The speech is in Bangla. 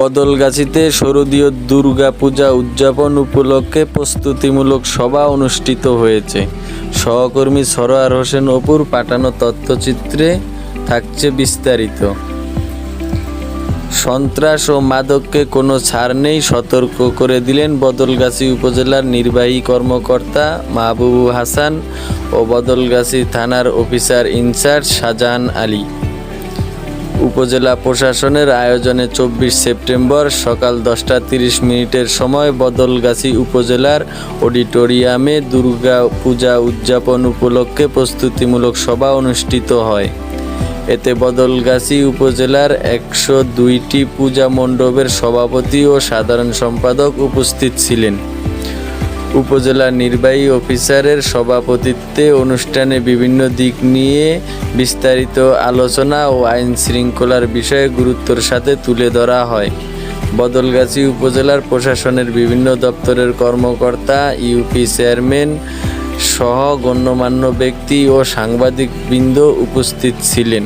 বদলগাছিতে শরদীয় দুর্গা পূজা উদযাপন উপলক্ষে প্রস্তুতিমূলক সভা অনুষ্ঠিত হয়েছে। সহকর্মী সরোয়ার হোসেন অপুর পাঠানো তথ্যচিত্রে থাকছে বিস্তারিত। সন্ত্রাস ও মাদককে কোনো ছাড় নেই, সতর্ক করে দিলেন বদলগাছি উপজেলার নির্বাহী কর্মকর্তা মাহবুবু হাসান ও বদলগাছি থানার অফিসার ইনচার্জ শাহজাহান আলী। উপজেলা প্রশাসনের আয়োজনে চব্বিশ সেপ্টেম্বর সকাল দশটা তিরিশ মিনিটের সময় বদলগাছি উপজেলার অডিটোরিয়ামে দুর্গা পূজা উদযাপন উপলক্ষে প্রস্তুতিমূলক সভা অনুষ্ঠিত হয়। এতে বদলগাছি উপজেলার একশো দুইটি পূজা মণ্ডপের সভাপতি ও সাধারণ সম্পাদক উপস্থিত ছিলেন। উপজেলা নির্বাহী অফিসারের সভাপতিত্বে অনুষ্ঠানে বিভিন্ন দিক নিয়ে বিস্তারিত আলোচনা ও আইন শৃঙ্খলার বিষয়ে গুরুত্বর সাথে তুলে ধরা হয়। বদলগাছি উপজেলার প্রশাসনের বিভিন্ন দপ্তরের কর্মকর্তা, ইউপি চেয়ারম্যান সহ গণ্যমান্য ব্যক্তি ও সাংবাদিকবৃন্দ উপস্থিত ছিলেন।